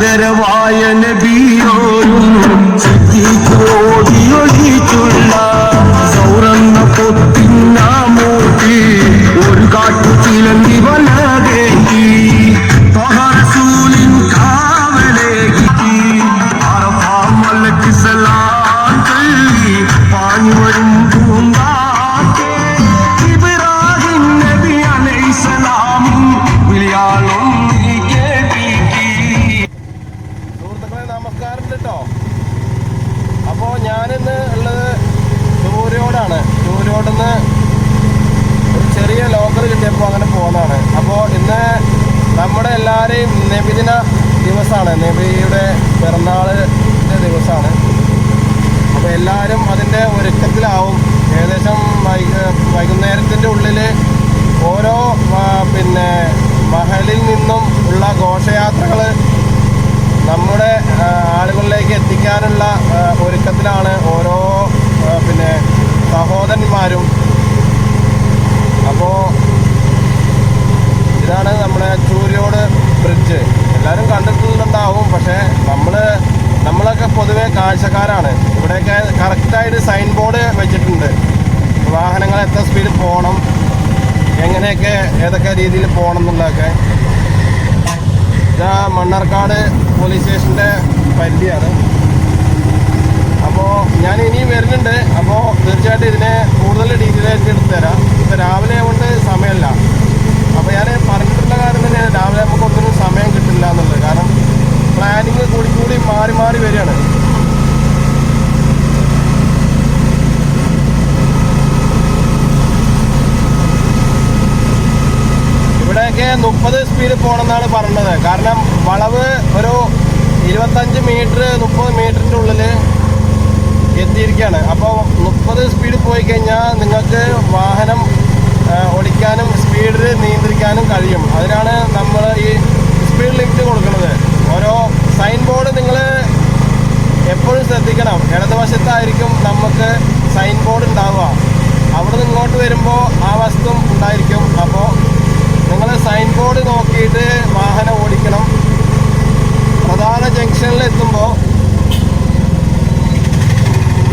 kader vaye nebi ദിവസമാണ് നബിയുടെ പിറന്നാളിന്റെ ദിവസമാണ്. അപ്പോൾ എല്ലാവരും അതിന്റെ ഒരുക്കത്തിലാവും. ഏകദേശം വൈക വൈകുന്നേരത്തിന്റെ ഉള്ളിൽ ഓരോ പിന്നെ മഹലിൽ നിന്നും ഉള്ള ഘോഷയാത്രകൾ നമ്മുടെ ആളുകളിലേക്ക് എത്തിക്കാനുള്ള ആ, ഒരുക്കത്തിലാണ് ഓരോ ആ, പിന്നെ സഹോദരന്മാരും അപ്പോൾ ഇതാണ് നമ്മുടെ ചൂരിയോട് ബ്രിഡ്ജ് എല്ലാവരും കണ്ടിട്ടുണ്ടാവും പക്ഷേ നമ്മൾ നമ്മളൊക്കെ പൊതുവെ കാഴ്ചക്കാരാണ്. ഇവിടെയൊക്കെ കറക്റ്റായിട്ട് സൈൻ ബോർഡ് വെച്ചിട്ടുണ്ട്. വാഹനങ്ങൾ എത്ര സ്പീഡിൽ പോകണം എങ്ങനെയൊക്കെ ഏതൊക്കെ രീതിയിൽ പോകണം എന്നുള്ളതൊക്കെ. ഇതാ മണ്ണാർക്കാട് പോലീസ് സ്റ്റേഷന്റെ പരിധിയാണ്. അപ്പോൾ ഞാൻ ഇനിയും വരുന്നുണ്ട്. അപ്പോൾ തീർച്ചയായിട്ടും ഇതിനെ കൂടുതൽ ഡീറ്റെയിൽ ആയിട്ട് എടുത്തു തരാം. ഇപ്പോൾ രാവിലെ കൊണ്ട് സമയമല്ല. അപ്പോൾ ഞാൻ പറഞ്ഞിട്ടുള്ള കാര്യം തന്നെയാണ് രാവിലെ നമുക്ക് സമയം കിട്ടില്ല എന്നുള്ളത്. കാരണം പ്ലാനിങ് കൂടി കൂടി മാറി മാറി വരികയാണ്. ഇവിടെയൊക്കെ മുപ്പത് സ്പീഡിൽ പോകണമെന്നാണ് പറഞ്ഞത്. കാരണം വളവ് ഒരു ഇരുപത്തഞ്ച് മീറ്റർ മുപ്പത് മീറ്ററിന്റെ ഉള്ളിൽ എത്തിയിരിക്കുകയാണ് അപ്പോൾ മുപ്പത് സ്പീഡിൽ പോയി കഴിഞ്ഞാൽ നിങ്ങൾക്ക് വാഹനം ഓടിക്കാനും സ്പീഡിൽ നിയന്ത്രിക്കാനും കഴിയും. അതിനാണ് നമ്മൾ ഈ സ്പീഡ് ലിമിറ്റ് കൊടുക്കുന്നത്. ഓരോ സൈൻ ബോർഡ് നിങ്ങൾ എപ്പോഴും ശ്രദ്ധിക്കണം. ഇടതുവശത്തായിരിക്കും നമുക്ക് സൈൻ ബോർഡ് ഉണ്ടാവുക. അവിടെ നിന്ന് ഇങ്ങോട്ട് വരുമ്പോൾ ആ വസ്തു ഉണ്ടായിരിക്കും. അപ്പോൾ നിങ്ങൾ സൈൻ ബോർഡ് നോക്കിയിട്ട് വാഹനം ഓടിക്കണം. പ്രധാന ജംഗ്ഷനിൽ എത്തുമ്പോൾ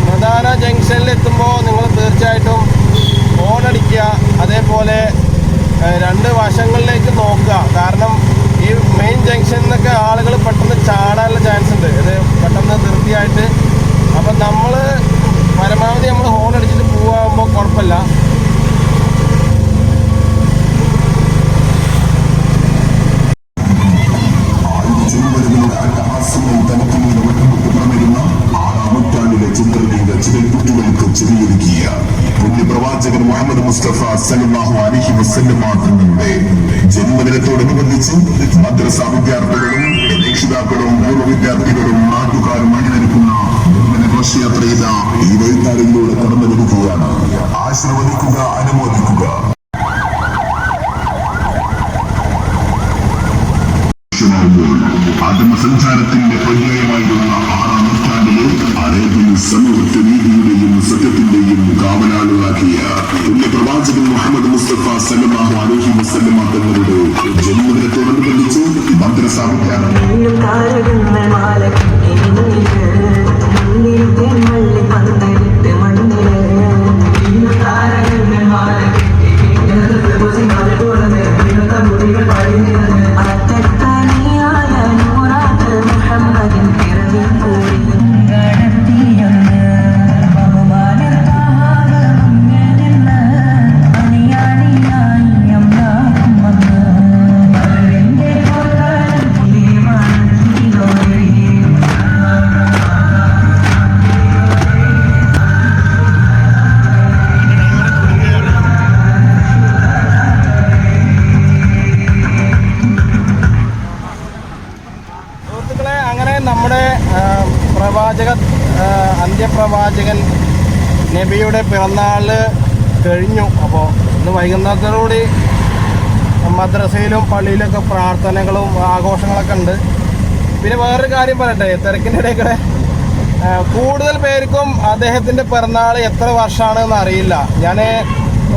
പ്രധാന ജംഗ്ഷനിൽ എത്തുമ്പോൾ നിങ്ങൾ തീർച്ചയായിട്ടും ഹോൺ അടിക്കുക അതേപോലെ രണ്ട് വശങ്ങളിലേക്ക് നോക്കുക. കാരണം ഈ മെയിൻ ജംഗ്ഷനിൽ നിന്നൊക്കെ ആളുകൾ പെട്ടെന്ന് ചാടാനുള്ള ചാൻസ് ഉണ്ട്. ഇത് പെട്ടെന്ന് ധൃതിയായിട്ട് അപ്പം നമ്മൾ പരമാവധി നമ്മൾ ഹോൺ അടിച്ചിട്ട് പോകാകുമ്പോൾ കുഴപ്പമില്ല. ചെറിയൊരുക്കിയ പുണ്യപ്രവാചകൻ മുഹമ്മദ് മുസ്തഫ സല്ലല്ലാഹു അലൈഹി വസല്ലം തങ്ങളുടെ ജന്മദിനത്തോടനുബന്ധിച്ച് മദ്രസ വിദ്യാർത്ഥികളും രക്ഷിതാക്കളും പൂർവ വിദ്യാർത്ഥികളും നാട്ടുകാരും അണിനിരക്കുന്ന നിർമ്മല ഘോഷയാത്ര ചെയ്ത ഈ വഴിത്താരിലൂടെ കടന്നു ലഭിക്കുകയാണ് അനുമോദിക്കുക. ആത്മസഞ്ചാരത്തിന്റെ പര്യായമായിരുന്ന ആറാം നൂറ്റാണ്ടിലെ അറേബ്യൻ സമൂഹത്തെ നീതിയുടെയും സത്യത്തിന്റെയും കാവലാളുകളാക്കിയ പുണ്യപ്രവാചകൻ മുഹമ്മദ് മുസ്തഫ സല്ലല്ലാഹു അലൈഹി വസല്ലമ ജന്മദിനത്തോടനുബന്ധിച്ച് മദ്രസ നമ്മുടെ പ്രവാചക അന്ത്യപ്രവാചകൻ നബിയുടെ പിറന്നാൾ കഴിഞ്ഞു. അപ്പോൾ ഇന്ന് വൈകുന്നേരത്തോടുകൂടി മദ്രസയിലും പള്ളിയിലൊക്കെ പ്രാർത്ഥനകളും ആഘോഷങ്ങളൊക്കെ ഉണ്ട്. പിന്നെ വേറൊരു കാര്യം പറയട്ടെ തിരക്കിന്റെ ഇടയിൽ കൂടെ കൂടുതൽ പേർക്കും അദ്ദേഹത്തിന്റെ പിറന്നാൾ എത്ര വർഷമാണെന്ന് അറിയില്ല. ഞാൻ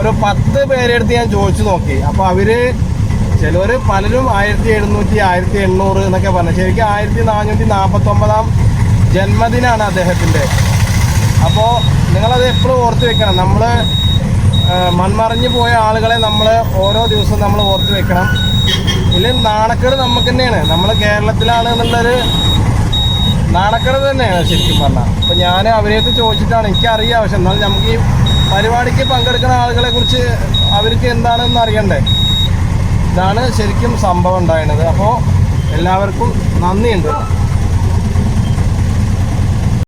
ഒരു പത്ത് പേരെടുത്ത് ഞാൻ ചോദിച്ചു നോക്കി. അപ്പോൾ അവർ ചിലവർ പലരും ആയിരത്തി എഴുന്നൂറ്റി ആയിരത്തി എണ്ണൂറ് എന്നൊക്കെ പറഞ്ഞു. ശരിക്കും ആയിരത്തി നാനൂറ്റി നാൽപ്പത്തൊമ്പതാം ജന്മദിനാണ് അദ്ദേഹത്തിന്റെ. അപ്പോൾ നിങ്ങളത് എപ്പോഴും ഓർത്ത് വെക്കണം. നമ്മൾ മൺമറഞ്ഞു പോയ ആളുകളെ നമ്മൾ ഓരോ ദിവസവും നമ്മൾ ഓർത്ത് വെക്കണം. ഇല്ലെങ്കിൽ നാണക്കേട് നമുക്ക് തന്നെയാണ്. നമ്മൾ കേരളത്തിലാണ് എന്നുള്ളൊരു നാണക്കേട് തന്നെയാണ് ശരിക്കും പറഞ്ഞാൽ. അപ്പോൾ ഞാൻ അവരെയൊക്കെ ചോദിച്ചിട്ടാണ്. എനിക്കറിയാം. പക്ഷെ എന്നാൽ നമുക്ക് ഈ പരിപാടിക്ക് പങ്കെടുക്കുന്ന ആളുകളെ കുറിച്ച് അവർക്ക് എന്താണെന്ന് അറിയണ്ടേ? ഇതാണ് ശരിക്കും സംഭവം ഉണ്ടായിരുന്നത്. അപ്പോൾ എല്ലാവർക്കും നന്ദിയുണ്ട്.